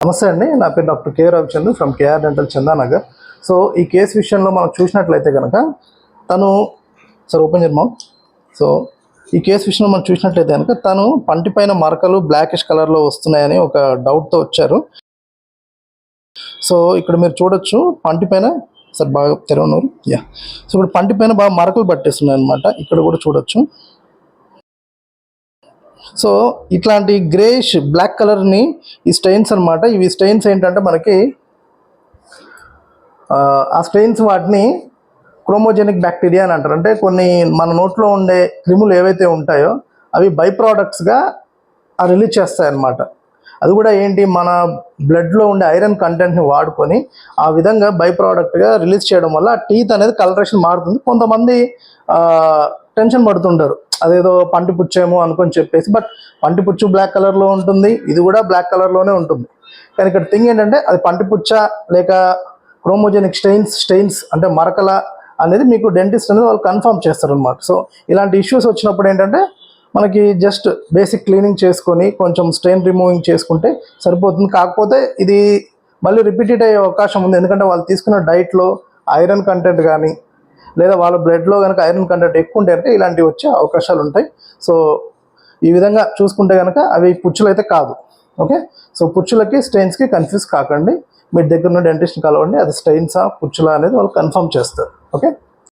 నమస్తే అండి నా పేరు doctor K Ravichandra from KR dental Chandanagar. So ఈ కేసు విషయంలో మనం చూసినట్లయితే కనుక తను సార్ ఓపెన్ చేయమా సో ఈ కేసు విషయంలో మనం చూసినట్లయితే కనుక తను పంటి పైన మరకలు బ్లాకిష్ కలర్లో వస్తున్నాయని ఒక డౌట్తో వచ్చారు. సో ఇక్కడ మీరు చూడొచ్చు పంటి పైన సార్ బాగా తెరవనూరు యా. సో ఇప్పుడు పంటి పైన బాగా మరకలు పట్టేస్తున్నాయి అనమాట ఇక్కడ కూడా చూడొచ్చు. సో ఇట్లాంటి గ్రేష్ బ్లాక్ కలర్ని ఈ స్టెయిన్స్ అనమాట ఇవి స్టెయిన్స్ ఏంటంటే మనకి ఆ, ఆ స్టెయిన్స్ వాటిని క్రోమోజెనిక్ బ్యాక్టీరియా అని అంటారు. అంటే కొన్ని మన నోట్లో ఉండే క్రిములు ఏవైతే ఉంటాయో అవి బై ప్రోడక్ట్స్గా రిలీజ్ చేస్తాయి అన్నమాట. అది కూడా ఏంటి? మన బ్లడ్లో ఉండే ఐరన్ కంటెంట్ని వాడుకొని ఆ విధంగా బై ప్రోడక్ట్గా రిలీజ్ చేయడం వల్ల టీత్ అనేది కలరేషన్ మారుతుంది. కొంతమంది టెన్షన్ పడుతుంటారు. అదేదో పంటి పుచ్చేమో అనుకొని చెప్పేసి బట్ పంటి పుచ్చు బ్లాక్ కలర్లో ఉంటుంది. ఇది కూడా బ్లాక్ కలర్లోనే ఉంటుంది. కానీ ఇక్కడ థింగ్ ఏంటంటే అది పంటి పుచ్చ లేక క్రోమోజెనిక్ స్టెయిన్స్ స్టెయిన్స్ అంటే మరకల అనేది మీకు డెంటిస్ట్ అనేది వాళ్ళు కన్ఫర్మ్ చేస్తారనమాట సో ఇలాంటి ఇష్యూస్ వచ్చినప్పుడు ఏంటంటే మనకి జస్ట్ బేసిక్ క్లీనింగ్ చేసుకొని కొంచెం స్టెయిన్ రిమూవింగ్ చేసుకుంటే సరిపోతుంది. కాకపోతే ఇది మళ్ళీ రిపీటెడ్ అయ్యే అవకాశం ఉంది. ఎందుకంటే వాళ్ళు తీసుకున్న డైట్లో ఐరన్ కంటెంట్ కానీ లేదా వాళ్ళ బ్లడ్లో కనుక ఐరన్ కంటెంట్ ఎక్కువ ఉంటే కనుక ఇలాంటివి వచ్చే అవకాశాలు ఉంటాయి. సో ఈ విధంగా చూసుకుంటే కనుక అవి పుచ్చులు అయితే కాదు. ఓకే సో పుచ్చులకి స్టెయిన్స్కి కన్ఫ్యూజ్ కాకండి. మీ దగ్గర ఉన్న డెంటిస్ట్ని కలవండి. అది స్టెయిన్సా పుచ్చులా అనేది వాళ్ళు కన్ఫర్మ్ చేస్తారు. ఓకే